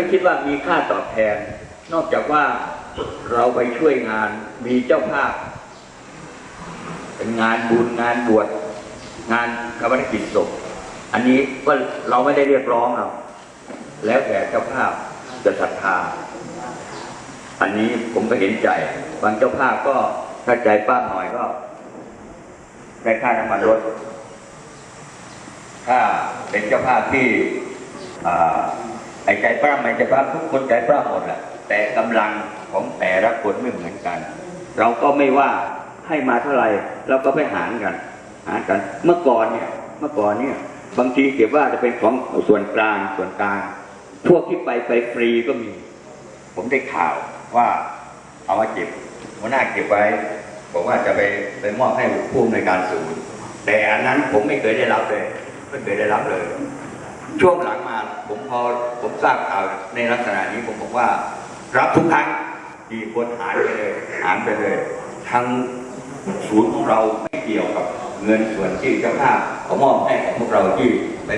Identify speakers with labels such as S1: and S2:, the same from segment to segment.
S1: ไม่คิดว่ามีค่าตอบแทน นอกจากว่าเราไปช่วยงานมีเจ้าภาพ เป็นงานบุญงานบวชงานกรรมกิจศพอันนี้ก็เราไม่ได้เรียกร้องเราแล้วแต่เจ้าภาพจะศรัทธา อันนี้ผมก็เห็นใจ บางเจ้าภาพก็ถ้าใจป้าหน่อยก็ได้ค่าน้ำมันรถ ถ้าเป็นเจ้าภาพที่อ่า ไอ้ใจปล้ำไม่ใจปล้ำทุกคนใจปล้ำหมดแหละแต่กำลังของแต่ละคนไม่เหมือนกัน เราก็ไม่ว่าให้มาเท่าไหร่เราก็ไปหารกัน หารกัน เมื่อก่อนเนี่ยเมื่อก่อนเนี่ย บางทีเก็บว่าจะเป็นของส่วนกลางส่วนกลาง พวกที่ไปไปฟรีก็มี ผมได้ข่าวว่าเอามาเก็บหัวหน้าเก็บไว้บอกว่าจะไปไปมอบให้ผู้อำนวยการศูนย์แต่อันนั้นผมไม่เคยได้รับเลย ไม่เคยได้รับเลย ช่วงหลังมาผมพอผมทราบข่าวในลักษณะนี้ผมบอกว่า รับทุกครั้งกี่คนหารไปเลยหารไปเลยทางศูนย์ของเราไม่เกี่ยวกับเงินส่วนที่เจ้าภาพเขามอบให้ของพวกเราที่ไป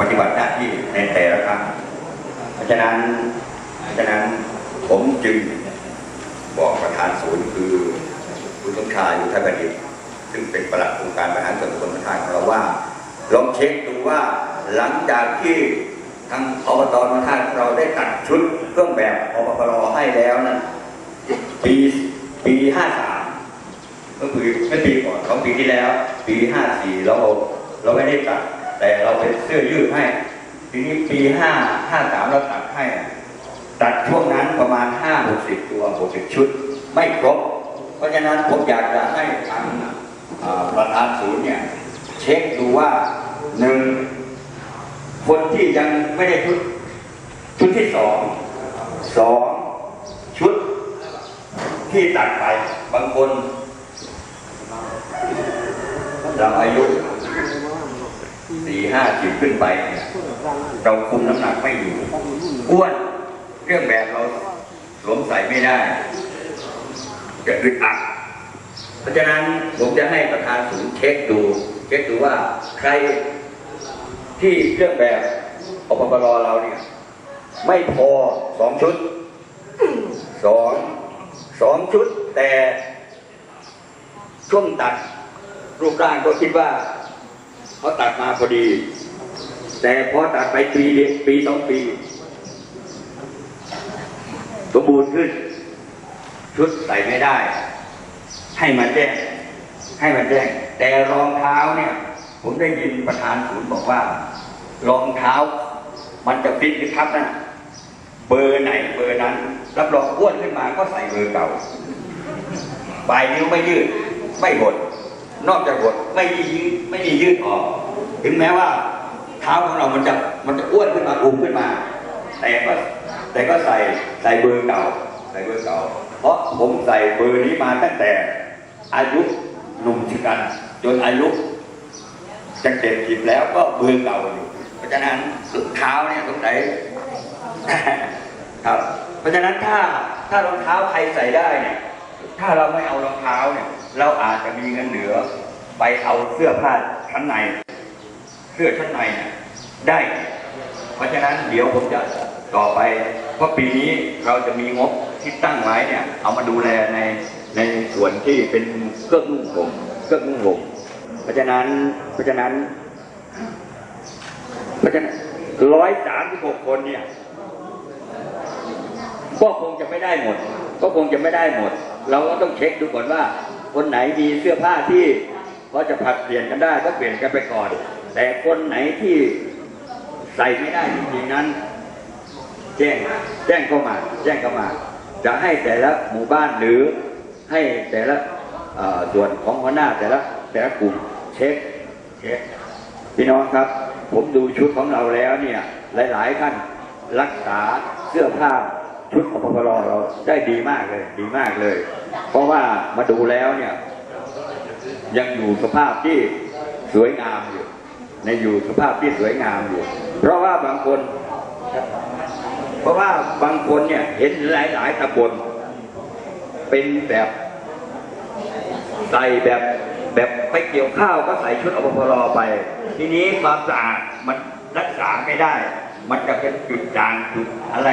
S1: ปฏิบัติหน้าที่ในแต่ละครั้งเพราะฉะนั้นเพราะฉะนั้นผมจึงบอกประธานศูนย์คือคุณสมชายอยู่ท่านประดิษฐ์ซึ่งเป็นประหลัดองค์การบริหารส่วนตำบลประธานของเราว่าลองเช็คดูว่า หลังจากที่ทางอบตมาท่านเราได้ตัดชุดเครื่องแบบอบพรให้แล้วนั้นปีปีห้าสามก็คือไม่ปีก่อนของปีที่แล้ว ปีห้าสี่เราเราไม่ได้ตัด แต่เราเป็นเสื้อยืดให้ทีนี้ปีห้าห้าสามเราตัดให้ตัดช่วงนั้นประมาณห้าหกสิบตัวหกสิบชุด ไม่ครบ เพราะฉะนั้นผมอยากจะให้ทางประธานศูนย์เนี่ยเช็คดูว่าหนึ่ง คนที่ยังไม่ได้ชุด ชุดที่สองสองชุดที่ตัดไป บางคนเราอายุสี่ห้าสิบขึ้นไป เราคุมน้ำหนักไม่อยู่ อ้วนเครื่องแบบเราสวมใส่ไม่ได้ จะอึดอัดเพราะฉะนั้นผมจะให้ประธานศูนย์เช็คดู เช็คดูว่าใคร ที่เครื่องแบบอปปรเราเนี่ย ไม่พอสองชุดสองสองชุดแต่ช่วงตัดรูปร่างก็คิดว่าเขาตัดมาพอดี แต่พอตัดไปปีเดียปีสองปีสมบูรณ์ขึ้น ชุดใส่ไม่ได้ ให้มาแจ้งให้มาแจ้งแต่รองเท้าเนี่ย ผมได้ยินประธานศูนย์บอกว่ารองเท้า มันจะฟิตหรือครับนะเบอร์ไหนเบอร์นั้น รับรองอ้วนขึ้นมาก็ใส่เบอร์เก่าปลายนิ้วไม่ยืด ไม่หด นอกจากหดไม่ยืดไม่มียืดออก ถึงแม้ว่า เท้าของเรามันจะมันจะอ้วนขึ้นมาอุ้มขึ้นมา แต่ก็แต่ก็ใส่ใส่เบอร์เก่า ใส่เบอร์เก่า เพราะผมใส่เบอร์นี้มาตั้งแต่อายุหนุ่มชะกัน จนอายุ จะเจ็ดสิบแล้วก็เบอร์เก่าอยู่ เพราะฉะนั้นเท้าเนี่ยสงสัยครับ เพราะฉะนั้นถ้าถ้ารองเท้าใครใส่ได้เนี่ย ถ้าเราไม่เอารองเท้าเนี่ย เราอาจจะมีเงินเหลือ ไปเอาเสื้อผ้าชั้นใน เสื้อชั้นในเนี่ยได้ เพราะฉะนั้นเดี๋ยวผมจะต่อไปเพราะปีนี้เราจะมีงบที่ตั้งไว้เนี่ย เอามาดูแลในในส่วนที่เป็นเครื่องนุ่งห่มเครื่องนุ่งห่ม ราะฉะนั้น เพราะฉะนั้น เพราะฉะนั้นร้อยสามสิบหกคนเนี่ยก็คงจะไม่ได้หมด ก็คงจะไม่ได้หมด เราก็ต้องเช็คดูก่อนว่า คนไหนมีเสื้อผ้าที่พอจะผัดเปลี่ยนกันได้ก็เปลี่ยนกันไปก่อน แต่คนไหนที่ใส่ไม่ได้จริงๆนั้น แจ้งแจ้งเข้ามา แจ้งเข้ามา จะให้แต่ละหมู่บ้านหรือให้แต่ละส่วนของหัวหน้าแต่ละแต่ละกลุ่ม เช็คเช็คพี่น้องครับ ผมดูชุดของเราแล้วเนี่ย หลาย ๆ ท่านรักษาเสื้อผ้าชุดของพปรเราได้ดีมากเลย ดีมากเลย เพราะว่ามาดูแล้วเนี่ย ยังอยู่สภาพที่สวยงามอยู่ ในอยู่สภาพที่สวยงามอยู่ เพราะว่าบางคน เพราะว่าบางคนเนี่ยเห็นหลาย ๆตำบลเป็นแบบใส่แบบ ไปเกี่ยวข้าวก็ใส่ชุดอบพรไป ทีนี้ความสะอาดมันรักษาไม่ได้ มันจะเป็นจุดด่างจุดอะไร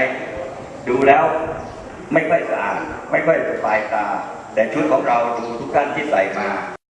S1: ดูแล้วไม่ค่อยสะอาด ไม่ค่อยสบายตา แต่ชุดของเราดูทุกท่านที่ใส่มา